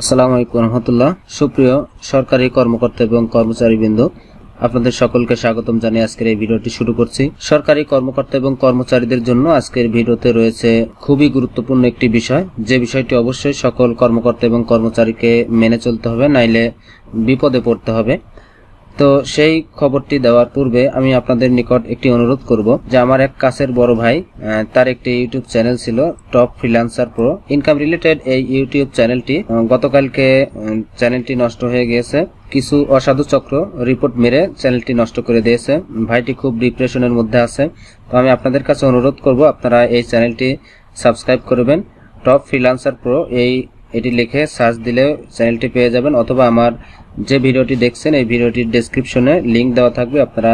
আসসালামু আলাইকুম রহমতুল্লাহ। সুপ্রিয় সরকারি কর্মকর্তা এবং কর্মচারীবৃন্দ, আপনাদের সকলকে স্বাগতম জানিয়ে আজকের এই ভিডিওটি শুরু করছি। সরকারি কর্মকর্তা এবং কর্মচারীদের জন্য আজকের ভিডিওতে রয়েছে খুবই গুরুত্বপূর্ণ একটি বিষয়। যে বিষয়টি অবশ্যই সকল কর্মকর্তা এবং কর্মচারীকে মেনে চলতে হবে, নাইলে বিপদে পড়তে হবে। তো সেই খবরটি দেওয়ার পূর্বে আমি আপনাদের নিকট একটি অনুরোধ করব যে আমার এক কাছের বড় ভাই তার একটি ইউটিউব চ্যানেল ছিল top freelancer pro. Income related এই ইউটিউব চ্যানেলটি গতকালকে চ্যানেলটি নষ্ট হয়ে গিয়েছে। কিছু অসাধু চক্র রিপোর্ট মেরে চ্যানেলটি নষ্ট করে দিয়েছে। ভাইটি খুব ডিপ্রেশনের মধ্যে আছে। তো আমি আপনাদের কাছে অনুরোধ করব, আপনারা এই চ্যানেলটি সাবস্ক্রাইব করবেন। টপ ফ্রিল্যান্সার প্রো এই এটি লিখে সার্চ দিলে চ্যানেলটি পেয়ে যাবেন অথবা আমার যে ভিডিওটি দেখছেন, এই ভিডিওটির ডেসক্রিপশনে লিংক দেওয়া থাকবে। আপনারা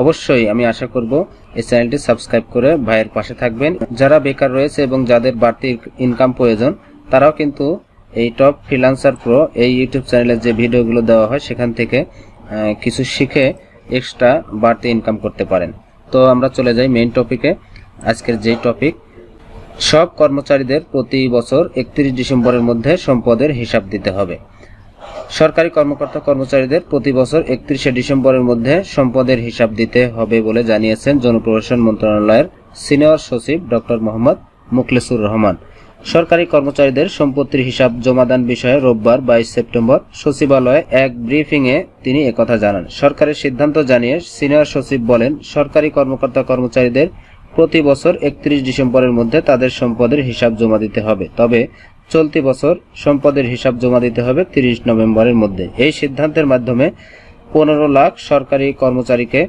অবশ্যই, আমি আশা করব, এই চ্যানেলটি সাবস্ক্রাইব করে ভাইয়ের পাশে থাকবেন। যারা বেকার রয়েছে এবং যাদের বাড়তি ইনকাম প্রয়োজন, তারাও কিন্তু এই টপ ফ্রিলান্সার প্রো এই ইউটিউব চ্যানেলে যে ভিডিওগুলো দেওয়া হয়, সেখান থেকে কিছু শিখে এক্সট্রা বাড়তি ইনকাম করতে পারেন। তো আমরা চলে যাই মেইন টপিকে আজকের যেই টপিক সব কর্মচারীদের প্রতি বছর একত্রিশ ডিসেম্বরের মধ্যে সম্পদের হিসাব দিতে হবে। সরকারি কর্মকর্তা কর্মচারীদের প্রতি বছর একত্রিশে ডিসেম্বরের মধ্যে সম্পদের হিসাব দিতে হবে বলে জানিয়েছেন জনপ্রশাসন মন্ত্রণালয়ের সিনিয়র সচিব ডক্টর মোহাম্মদ মুখলেসুর রহমান। সরকারি কর্মচারীদের সম্পত্তির হিসাব জমাদান বিষয়ে রোববার বাইশ সেপ্টেম্বর সচিবালয়ে এক ব্রিফিংয়ে তিনি একথা জানান। সরকারের সিদ্ধান্ত জানিয়ে সিনিয়র সচিব বলেন, সরকারি কর্মকর্তা কর্মচারীদের প্রতি বছর একত্রিশ ডিসেম্বরের মধ্যে তাদের সম্পদের হিসাব জমা দিতে হবে। তবে চলতি বছর সম্পদের হিসাব জমা দিতে হবে তিরিশ নভেম্বরের মধ্যে। এই সিদ্ধান্তের মাধ্যমে পনেরো লাখ সরকারি কর্মচারীকে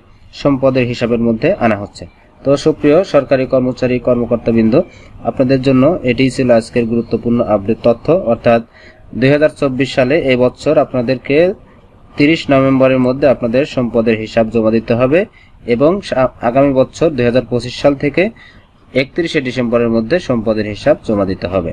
সম্পদের হিসাবের মধ্যে আনা হচ্ছে। তো সুপ্রিয় সরকারি কর্মচারী কর্মকর্তাবৃন্দ, আপনাদের জন্য এটিই ছিল আজকের গুরুত্বপূর্ণ আপডেট তথ্য। অর্থাৎ দুই হাজার চব্বিশ সালে এই বছর আপনাদেরকে তিরিশ নভেম্বরের মধ্যে আপনাদের সম্পদের হিসাব জমা দিতে হবে এবং আগামী বছর দুই হাজার পঁচিশ সাল থেকে একত্রিশে ডিসেম্বরের মধ্যে সম্পদের হিসাব জমা দিতে হবে।